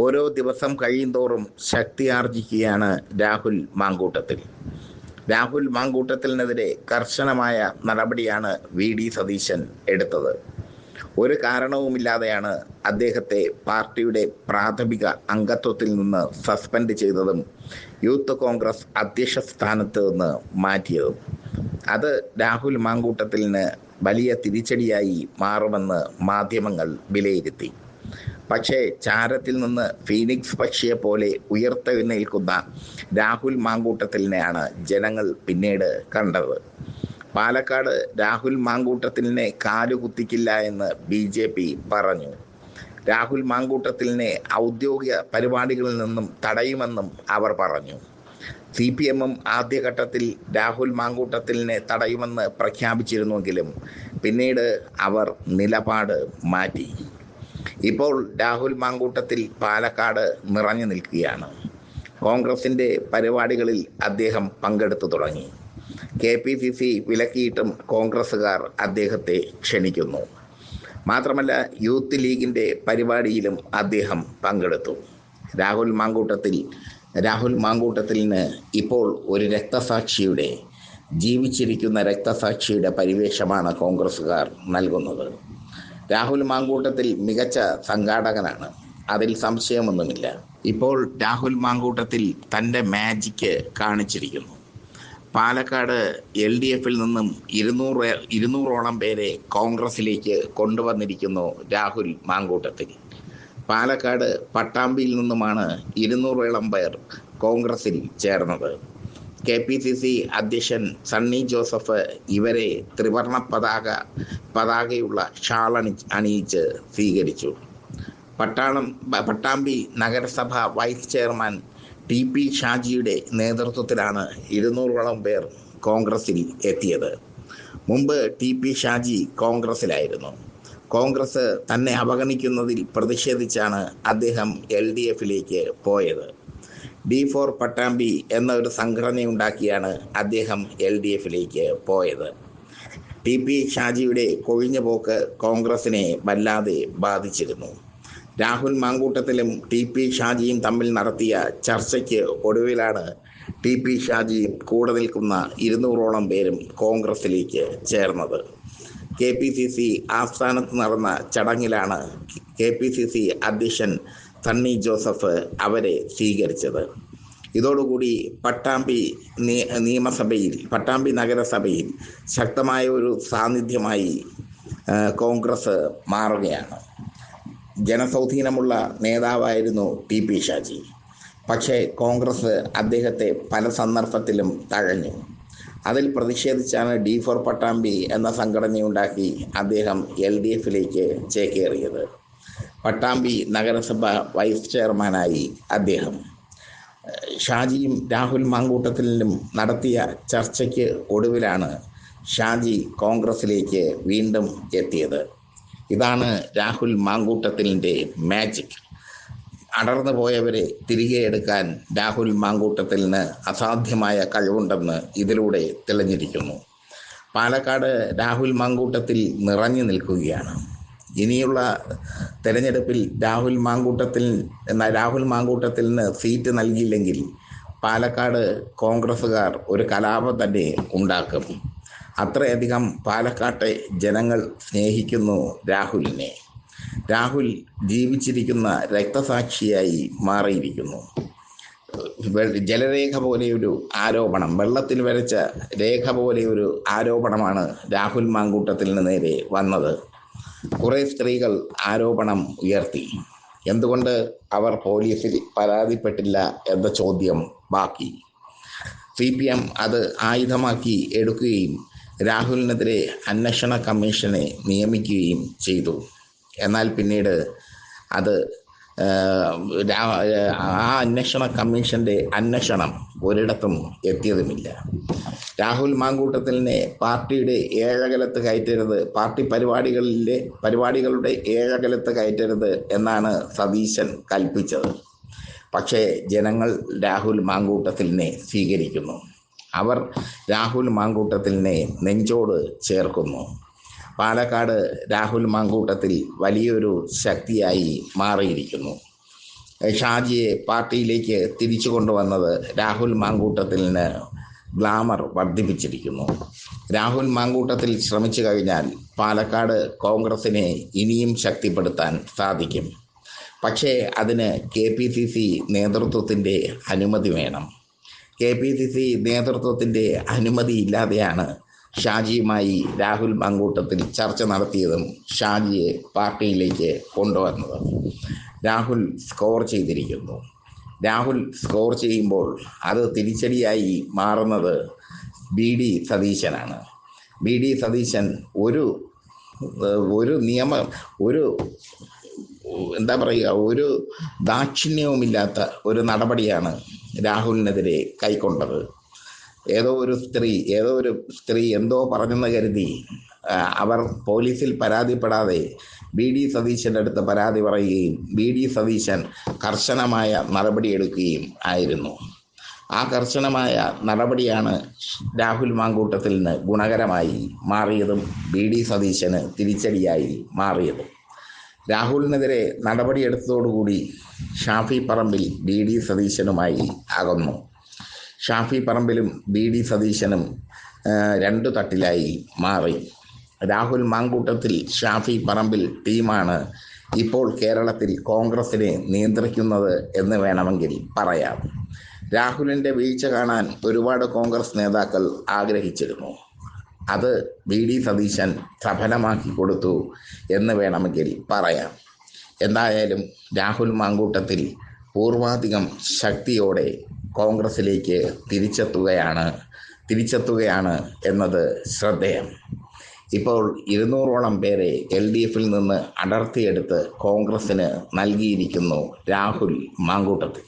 ഓരോ ദിവസം കഴിയുന്തോറും ശക്തിയാർജിക്കുകയാണ് രാഹുൽ മാങ്കൂട്ടത്തിൽ. രാഹുൽ മാങ്കൂട്ടത്തിനെതിരെ കർശനമായ നടപടിയാണ് വി ഡി സതീശൻ എടുത്തത്. ഒരു കാരണവുമില്ലാതെയാണ് അദ്ദേഹത്തെ പാർട്ടിയുടെ പ്രാഥമിക അംഗത്വത്തിൽ നിന്ന് സസ്പെൻഡ് ചെയ്തതും യൂത്ത് കോൺഗ്രസ് അധ്യക്ഷ സ്ഥാനത്ത് നിന്ന് മാറ്റിയതും. അത് രാഹുൽ മാങ്കൂട്ടത്തിന് വലിയ തിരിച്ചടിയായി മാറുമെന്ന് മാധ്യമങ്ങൾ വിലയിരുത്തി. പക്ഷേ ചാരത്തിൽ നിന്ന് ഫീനിക്സ് പക്ഷിയെ പോലെ ഉയർത്തെഴുന്നേൽക്കുന്ന രാഹുൽ മാങ്കൂട്ടത്തിലിനെയാണ് ജനങ്ങൾ പിന്നീട് കണ്ടത്. പാലക്കാട് രാഹുൽ മാങ്കൂട്ടത്തിലിനെ കാലുകുത്തിക്കില്ല എന്ന് ബി ജെ പി പറഞ്ഞു. രാഹുൽ മാങ്കൂട്ടത്തിലിനെ ഔദ്യോഗിക പരിപാടികളിൽ നിന്നും തടയുമെന്നും അവർ പറഞ്ഞു. സി പി എമ്മും ആദ്യഘട്ടത്തിൽ രാഹുൽ മാങ്കൂട്ടത്തിലിനെ തടയുമെന്ന് പ്രഖ്യാപിച്ചിരുന്നുവെങ്കിലും പിന്നീട് അവർ നിലപാട് മാറ്റി. ഇപ്പോൾ രാഹുൽ മാങ്കൂട്ടത്തിൽ പാലക്കാട് നിറഞ്ഞു നിൽക്കുകയാണ്. കോൺഗ്രസിന്റെ പരിപാടികളിൽ അദ്ദേഹം പങ്കെടുത്തു തുടങ്ങി. കെ പി സി സി വിലക്കിയിട്ടും കോൺഗ്രസ്സുകാർ അദ്ദേഹത്തെ ക്ഷണിക്കുന്നു. മാത്രമല്ല യൂത്ത് ലീഗിന്റെ പരിപാടിയിലും അദ്ദേഹം പങ്കെടുത്തു. രാഹുൽ മാങ്കൂട്ടത്തിൽ രാഹുൽ മാങ്കൂട്ടത്തിന് ഇപ്പോൾ ഒരു രക്തസാക്ഷിയുടെ ജീവിച്ചിരിക്കുന്ന രക്തസാക്ഷിയുടെ പരിവേഷമാണ് കോൺഗ്രസ്സുകാർ നൽകുന്നത്. രാഹുൽ മാങ്കൂട്ടത്തിൽ മികച്ച സംഘാടകനാണ്. അതിൽ സംശയമൊന്നുമില്ല. ഇപ്പോൾ രാഹുൽ മാങ്കൂട്ടത്തിൽ തന്റെ മാജിക്ക് കാണിച്ചിരിക്കുന്നു. പാലക്കാട് എൽ ഡി എഫിൽ നിന്നും ഇരുന്നൂറ് ഇരുന്നൂറോളം പേരെ കോൺഗ്രസിലേക്ക് കൊണ്ടുവന്നിരിക്കുന്നു രാഹുൽ മാങ്കൂട്ടത്തിൽ. പാലക്കാട് പട്ടാമ്പിയിൽ നിന്നുമാണ് ഇരുന്നൂറോളം പേർ കോൺഗ്രസിൽ ചേർന്നത്. കെ പി സി സി അധ്യക്ഷൻ സണ്ണി ജോസഫ് ഇവരെ ത്രിവർണ പതാക പതാകയുള്ള ഷാൾ അണി അണിയിച്ച് സ്വീകരിച്ചു. പട്ടാളം പട്ടാമ്പി നഗരസഭ വൈസ് ചെയർമാൻ ടി പി ഷാജിയുടെ നേതൃത്വത്തിലാണ് ഇരുന്നൂറോളം പേർ കോൺഗ്രസിൽ എത്തിയത്. മുമ്പ് ടി പി ഷാജി കോൺഗ്രസിലായിരുന്നു. കോൺഗ്രസ് തന്നെ അവഗണിക്കുന്നതിൽ പ്രതിഷേധിച്ചാണ് അദ്ദേഹം എൽ ഡി എഫിലേക്ക് പോയത്. ഡി ഫോർ പട്ടാമ്പി എന്ന ഒരു സംഘടനയുണ്ടാക്കിയാണ് അദ്ദേഹം എൽ ഡി എഫിലേക്ക് പോയത്. ടി പി ഷാജിയുടെ കൊഴിഞ്ഞ പോക്ക് കോൺഗ്രസിനെ വല്ലാതെ ബാധിച്ചിരുന്നു. രാഹുൽ മാങ്കൂട്ടത്തിലും ടി പി ഷാജിയും തമ്മിൽ നടത്തിയ ചർച്ചയ്ക്ക് ഒടുവിലാണ് ടി പി ഷാജിയും കൂടെ നിൽക്കുന്ന ഇരുന്നൂറോളം പേരും കോൺഗ്രസിലേക്ക് ചേർന്നത്. കെ പി സി സി ആസ്ഥാനത്ത് നടന്ന ചടങ്ങിലാണ് കെ പി സി സി അധ്യക്ഷൻ സണ്ണി ജോസഫ് അവരെ സ്വീകരിച്ചത്. ഇതോടുകൂടി പട്ടാമ്പി നിയമസഭയിൽ പട്ടാമ്പി നഗരസഭയിൽ ശക്തമായ ഒരു സാന്നിധ്യമായി കോൺഗ്രസ് മാറുകയാണ്. ജനസൗധീനമുള്ള നേതാവായിരുന്നു ടി പി ഷാജി. പക്ഷേ കോൺഗ്രസ് അദ്ദേഹത്തെ പല സന്ദർഭത്തിലും തഴഞ്ഞു. അതിൽ പ്രതിഷേധിച്ചാണ് ഡി ഫോർ പട്ടാമ്പി എന്ന സംഘടനയുണ്ടാക്കി അദ്ദേഹം എൽ ഡി എഫിലേക്ക് ചേക്കേറിയത്. പട്ടാമ്പി നഗരസഭ വൈസ് ചെയർമാനായി അദ്ദേഹം. ഷാജിയും രാഹുൽ മാങ്കൂട്ടത്തിലും നടത്തിയ ചർച്ചയ്ക്ക് ഒടുവിലാണ് ഷാജി കോൺഗ്രസിലേക്ക് വീണ്ടും എത്തിയത്. ഇതാണ് രാഹുൽ മാങ്കൂട്ടത്തിലിന്റെ മാജിക് അടർന്നു പോയവരെ തിരികെ എടുക്കാൻ രാഹുൽ മാങ്കൂട്ടത്തിന് അസാധ്യമായ കഴിവുണ്ടെന്ന് ഇതിലൂടെ തെളിഞ്ഞിരിക്കുന്നു. പാലക്കാട് രാഹുൽ മാങ്കൂട്ടത്തിൽ നിറഞ്ഞു നിൽക്കുകയാണ്. ഇനിയുള്ള തെരഞ്ഞെടുപ്പിൽ രാഹുൽ മാങ്കൂട്ടത്തിൽ എന്ന രാഹുൽ മാങ്കൂട്ടത്തിന് സീറ്റ് നൽകിയില്ലെങ്കിൽ പാലക്കാട് കോൺഗ്രസ്സുകാർ ഒരു കലാപം തന്നെ ഉണ്ടാക്കും. അത്രയധികം പാലക്കാട്ടെ ജനങ്ങൾ സ്നേഹിക്കുന്നു രാഹുലിനെ. രാഹുൽ ജീവിച്ചിരിക്കുന്ന രക്തസാക്ഷിയായി മാറിയിരിക്കുന്നു. ജലരേഖ പോലെയൊരു ആരോപണം വെള്ളത്തിൽ വരച്ച രേഖ പോലെയൊരു ആരോപണമാണ് രാഹുൽ മാങ്കൂട്ടത്തിന് നേരെ വന്നത്. കുറേ സ്ത്രീകൾ ആരോപണം ഉയർത്തി. എന്തുകൊണ്ട് അവർ പോലീസിൽ പരാതിപ്പെട്ടില്ല എന്ന ചോദ്യം ബാക്കി. സി പി എം അത് ആയുധമാക്കി എടുക്കുകയും രാഹുലിനെതിരെ അന്വേഷണ കമ്മീഷനെ നിയമിക്കുകയും ചെയ്തു. എന്നാൽ പിന്നീട് അത് ആ അന്വേഷണ കമ്മീഷന്റെ അന്വേഷണം ഒരിടത്തും എത്തിയതുമില്ല. രാഹുൽ മാങ്കൂട്ടത്തിലിനെ പാർട്ടിയുടെ ഏഴകലത്ത് കയറ്റരുത് പാർട്ടി പരിപാടികളിലെ പരിപാടികളുടെ ഏഴകലത്ത് കയറ്റരുത് എന്നാണ് സതീശൻ കൽപ്പിച്ചത്. പക്ഷേ ജനങ്ങൾ രാഹുൽ മാങ്കൂട്ടത്തിലിനെ സ്വീകരിക്കുന്നു. അവർ രാഹുൽ മാങ്കൂട്ടത്തിലിനെ നെഞ്ചോട് ചേർക്കുന്നു. പാലക്കാട് രാഹുൽ മാങ്കൂട്ടത്തിൽ വലിയൊരു ശക്തിയായി മാറിയിരിക്കുന്നു. ഷാജിയെ പാർട്ടിയിലേക്ക് തിരിച്ചു കൊണ്ടുവന്നത് രാഹുൽ മാങ്കൂട്ടത്തിന് ഗ്ലാമർ വർദ്ധിപ്പിച്ചിരിക്കുന്നു. രാഹുൽ മാങ്കൂട്ടത്തിൽ ശ്രമിച്ചു കഴിഞ്ഞാൽ പാലക്കാട് കോൺഗ്രസിനെ ഇനിയും ശക്തിപ്പെടുത്താൻ സാധിക്കും. പക്ഷേ അതിന് കെ പി സി സി നേതൃത്വത്തിന്റെ അനുമതി വേണം. കെ പി സി സി നേതൃത്വത്തിന്റെ അനുമതി ഇല്ലാതെയാണ് ഷാജിയുമായി രാഹുൽ മങ്കൂട്ടത്തിൽ ചർച്ച നടത്തിയതും ഷാജിയെ പാർട്ടിയിലേക്ക് കൊണ്ടുവന്നത് രാഹുൽ സ്കോർ ചെയ്തിരിക്കുന്നു. രാഹുൽ സ്കോർ ചെയ്യുമ്പോൾ അത് തിരിച്ചടിയായി മാറുന്നത് ബി ഡി സതീശനാണ്. ബി ഡി സതീശൻ ഒരു ഒരു നിയമ ഒരു എന്താ പറയുക ഒരു ദാക്ഷിണ്യവുമില്ലാത്ത ഒരു നടപടിയാണ് രാഹുലിനെതിരെ കൈക്കൊണ്ടത്. ഏതോ ഒരു സ്ത്രീ ഏതോ ഒരു സ്ത്രീ എന്തോ പറഞ്ഞെന്ന് കരുതി അവർ പോലീസിൽ പരാതിപ്പെടാതെ ബി ഡി സതീശന്റെ അടുത്ത് പരാതി പറയുകയും ബി ഡി സതീശൻ കർശനമായ നടപടിയെടുക്കുകയും ആയിരുന്നു. ആ കർശനമായ നടപടിയാണ് രാഹുൽ മാങ്കൂട്ടത്തിൽ നിന്ന് ഗുണകരമായി മാറിയതും ബി ഡി സതീശന് തിരിച്ചടിയായി മാറിയതും. രാഹുലിനെതിരെ നടപടിയെടുത്തതോടുകൂടി ഷാഫി പറമ്പിൽ ബി ഡി സതീശനുമായി അകന്നു. ഷാഫി പറമ്പിലും ബി ഡി സതീശനും രണ്ടു തട്ടിലായി മാറി. രാഹുൽ മാങ്കൂട്ടത്തിൽ ഷാഫി പറമ്പിൽ ടീമാണ്. ഇപ്പോൾ കേരളത്തിൽ കോൺഗ്രസിനെ നിയന്ത്രിക്കുന്നത് എന്ന് വേണമെങ്കിൽ പറയാം. രാഹുലിന്റെ വീഴ്ച കാണാൻ ഒരുപാട് കോൺഗ്രസ് നേതാക്കൾ ആഗ്രഹിച്ചിരുന്നു. അത് ബി ഡി സതീശൻ സഫലമാക്കി കൊടുത്തു എന്ന് വേണമെങ്കിൽ പറയാം. എന്തായാലും രാഹുൽ മാങ്കൂട്ടത്തിൽ പൂർവാധികം ശക്തിയോടെ കോൺഗ്രസിലേക്ക് തിരിച്ചെത്തുകയാണ് തിരിച്ചെത്തുകയാണ് എന്നത് ശ്രദ്ധേയം. ഇപ്പോൾ ഇരുന്നൂറോളം പേരെ എൽ ഡി എഫിൽ നിന്ന് അടർത്തിയെടുത്ത് കോൺഗ്രസിന് നൽകിയിരിക്കുന്നു രാഹുൽ മാങ്കൂട്ടത്തിൽ.